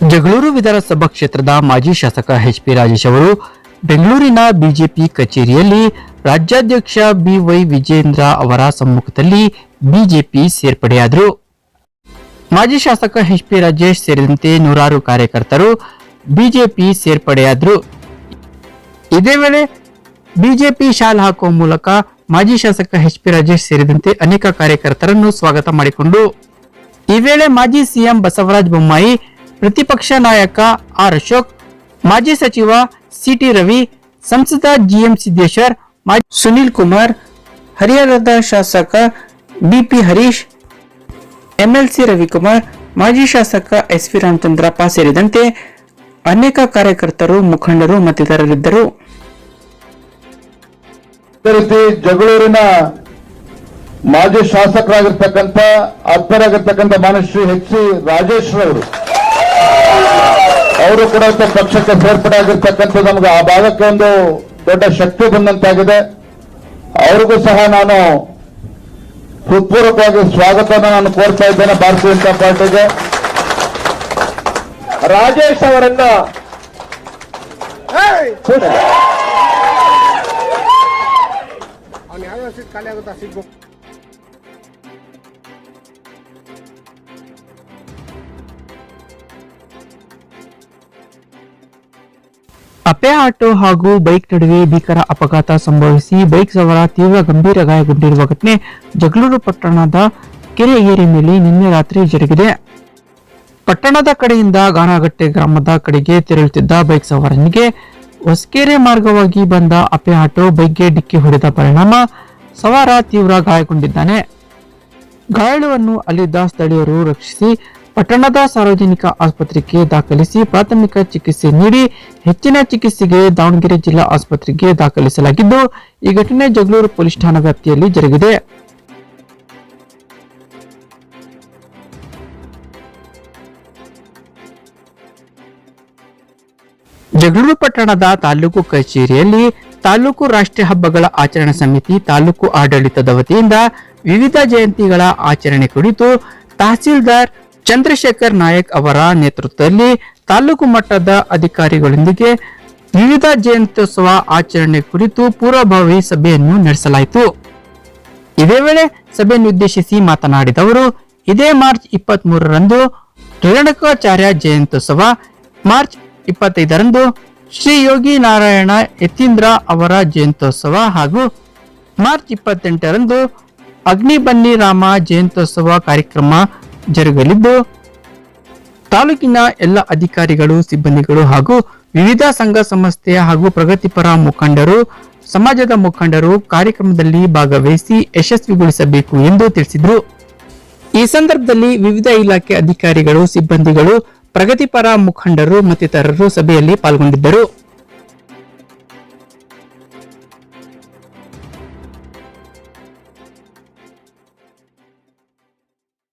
ಜಗಳೂರು ವಿಧಾನಸಭಾ ಕ್ಷೇತ್ರದ ಮಾಜಿ ಶಾಸಕ ಎಚ್ ಪಿ ರಾಜೇಶ್ ಅವರು ಬೆಂಗಳೂರಿನ ಬಿಜೆಪಿ ಕಚೇರಿಯಲ್ಲಿ ರಾಜ್ಯಾಧ್ಯಕ್ಷ ಬಿವೈ ವಿಜೇಂದ್ರ ಅವರ ಸಮ್ಮುಖದಲ್ಲಿ ಬಿಜೆಪಿ ಸೇರ್ಪಡೆಯಾದರು. ಮಾಜಿ ಶಾಸಕ ಎಚ್ ಪಿ ರಾಜೇಶ್ ಸೇರಿದಂತೆ ನೂರಾರು ಕಾರ್ಯಕರ್ತರು ಬಿಜೆಪಿ ಸೇರ್ಪಡೆಯಾದರು. ಇದೇ ವೇಳೆ ಬಿಜೆಪಿ ಶಾಲ್ ಹಾಕುವ ಮೂಲಕ ಮಾಜಿ ಶಾಸಕ ಎಚ್ ಪಿ ರಾಜೇಶ್ ಸೇರಿದಂತೆ ಅನೇಕ ಕಾರ್ಯಕರ್ತರನ್ನು ಸ್ವಾಗತ ಮಾಡಿಕೊಂಡು, ಈ ವೇಳೆ ಮಾಜಿ ಸಿಎಂ ಬಸವರಾಜ ಬೊಮ್ಮಾಯಿ ಪ್ರತಿಪಕ್ಷ ನಾಯಕ ಆರ್ ಅಶೋಕ್, ಮಾಜಿ ಸಚಿವ ಸಿಟಿ ರವಿ, ಸಂಸದ ಜಿಎಂ ಸಿದ್ದೇಶ್ವರ್, ಮಾಜಿ ಸುನೀಲ್ ಕುಮಾರ್, ಹರಿಹರದ ಶಾಸಕ ಬಿಪಿ ಹರೀಶ್, ಎಂಎಲ್ಸಿ ರವಿಕುಮಾರ್, ಮಾಜಿ ಶಾಸಕ ಎಸ್ ವಿ ರಾಮಚಂದ್ರಪ್ಪ ಸೇರಿದಂತೆ ಅನೇಕ ಕಾರ್ಯಕರ್ತರು, ಮುಖಂಡರು, ಮತ್ತಿತರರಿದ್ದರು. ಜಗಳೂರಿನ ಮಾಜಿ ಶಾಸಕರಾಗಿರ್ತಕ್ಕಂಥ ಅರ್ಥರಾಗಿರ್ತಕ್ಕಂಥ ಮಾನಶ್ರೀ ಎಚ್ ಸಿ ರಾಜೇಶ್ವರ ಅವರು ಅವರು ಕೂಡ ಪಕ್ಷಕ್ಕೆ ಸೇರ್ಪಡೆ ಆಗಿರ್ತಕ್ಕಂಥ ನಮ್ಗೆ ಆ ಭಾಗಕ್ಕೆ ಒಂದು ದೊಡ್ಡ ಶಕ್ತಿ ಬಂದಂತಾಗಿದೆ. ಅವ್ರಿಗೂ ಸಹ ನಾನು ಹೃತ್ಪೂರ್ವಕವಾಗಿ ಸ್ವಾಗತವನ್ನು ನಾನು ಕೋರ್ತಾ ಇದ್ದೇನೆ ಭಾರತೀಯ ಜನತಾ ಪಾರ್ಟಿಗೆ. ರಾಜೇಶ್ ಅವರನ್ನ ಖಾಲಿ ಆಗುತ್ತಾ ಸೀಟ್ ಅಪೆ ಆಟೋ ಹಾಗೂ ಬೈಕ್ ನಡುವೆ ಭೀಕರ ಅಪಘಾತ ಸಂಭವಿಸಿ ಬೈಕ್ ಸವಾರ ತೀವ್ರ ಗಂಭೀರ ಗಾಯಗೊಂಡಿರುವ ಘಟನೆ ಜಗಳೂರು ಪಟ್ಟಣದ ಕೆರೆ ಏರಿ ಮೇಲೆ ನಿನ್ನೆ ರಾತ್ರಿ ಜರುಗಿದೆ. ಪಟ್ಟಣದ ಕಡೆಯಿಂದ ಗಾನಗಟ್ಟೆ ಗ್ರಾಮದ ಕಡೆಗೆ ತೆರಳುತ್ತಿದ್ದ ಬೈಕ್ ಸವಾರನಿಗೆ ಹೊಸಕೆರೆ ಮಾರ್ಗವಾಗಿ ಬಂದ ಅಪೆ ಆಟೋ ಬೈಕ್ಗೆ ಡಿಕ್ಕಿ ಹೊಡೆದ ಪರಿಣಾಮ ಸವಾರ ತೀವ್ರ ಗಾಯಗೊಂಡಿದ್ದಾನೆ. ಗಾಯಾಳುವನ್ನು ಅಲ್ಲಿದ್ದ ಸ್ಥಳೀಯರು ರಕ್ಷಿಸಿ ಪಟ್ಟಣದ ಸಾರ್ವಜನಿಕ ಆಸ್ಪತ್ರೆಗೆ ದಾಖಲಿಸಿ ಪ್ರಾಥಮಿಕ ಚಿಕಿತ್ಸೆ ನೀಡಿ ಹೆಚ್ಚಿನ ಚಿಕಿತ್ಸೆಗೆ ದಾವಣಗೆರೆ ಜಿಲ್ಲಾ ಆಸ್ಪತ್ರೆಗೆ ದಾಖಲಿಸಲಾಗಿದ್ದು, ಈ ಘಟನೆ ಜಗಳೂರು ಪೊಲೀಸ್ ಠಾಣಾ ವ್ಯಾಪ್ತಿಯಲ್ಲಿ ಜರುಗಿದೆ. ಜಗಳೂರು ಪಟ್ಟಣದ ತಾಲೂಕು ಕಚೇರಿಯಲ್ಲಿ ತಾಲೂಕು ರಾಷ್ಟ್ರೀಯ ಹಬ್ಬಗಳ ಆಚರಣಾ ಸಮಿತಿ, ತಾಲೂಕು ಆಡಳಿತದ ವತಿಯಿಂದ ವಿವಿಧ ಜಯಂತಿಗಳ ಆಚರಣೆ ಕುರಿತು ತಹಸೀಲ್ದಾರ್ ಚಂದ್ರಶೇಖರ್ ನಾಯಕ್ ಅವರ ನೇತೃತ್ವದಲ್ಲಿ ತಾಲೂಕು ಮಟ್ಟದ ಅಧಿಕಾರಿಗಳೊಂದಿಗೆ ವಿವಿಧ ಜಯಂತ್ಯೋತ್ಸವ ಆಚರಣೆ ಕುರಿತು ಪೂರ್ವಭಾವಿ ಸಭೆಯನ್ನು ನಡೆಸಲಾಯಿತು. ಇದೇ ವೇಳೆ ಸಭೆಯನ್ನು ಉದ್ದೇಶಿಸಿ ಮಾತನಾಡಿದವರು ಇದೇ ಮಾರ್ಚ್ ಇಪ್ಪತ್ತ್ ಮೂರರಂದು ರೇಣುಕಾಚಾರ್ಯ ಜಯಂತ್ಯೋತ್ಸವ. ಮಾರ್ಚ್ ಇಪ್ಪತ್ತೈದರಂದು ಶ್ರೀ ಯೋಗಿ ನಾರಾಯಣ ಯತೀಂದ್ರ ಅವರ ಜಯಂತ್ಯೋತ್ಸವ ಹಾಗೂ ಮಾರ್ಚ್ ಇಪ್ಪತ್ತೆಂಟರಂದು ಅಗ್ನಿಬನ್ನಿ ರಾಮ ಜಯಂತ್ಯೋತ್ಸವ ಕಾರ್ಯಕ್ರಮ ಜರುಗಲಿದ್ದು. ತಾಲೂಕಿನ ಎಲ್ಲ ಅಧಿಕಾರಿಗಳು, ಸಿಬ್ಬಂದಿಗಳು ಹಾಗೂ ವಿವಿಧ ಸಂಘ ಸಂಸ್ಥೆಯ ಹಾಗೂ ಪ್ರಗತಿಪರ ಮುಖಂಡರು, ಸಮಾಜದ ಮುಖಂಡರು ಕಾರ್ಯಕ್ರಮದಲ್ಲಿ ಭಾಗವಹಿಸಿ ಯಶಸ್ವಿಗೊಳಿಸಬೇಕು ಎಂದು ತಿಳಿಸಿದರು. ಈ ಸಂದರ್ಭದಲ್ಲಿ ವಿವಿಧ ಇಲಾಖೆ ಅಧಿಕಾರಿಗಳು, ಸಿಬ್ಬಂದಿಗಳು ಪ್ರಗತಿಪರ ಮುಖಂಡರು ಮತ್ತಿತರರು ಸಭೆಯಲ್ಲಿ ಪಾಲ್ಗೊಂಡಿದ್ದರು.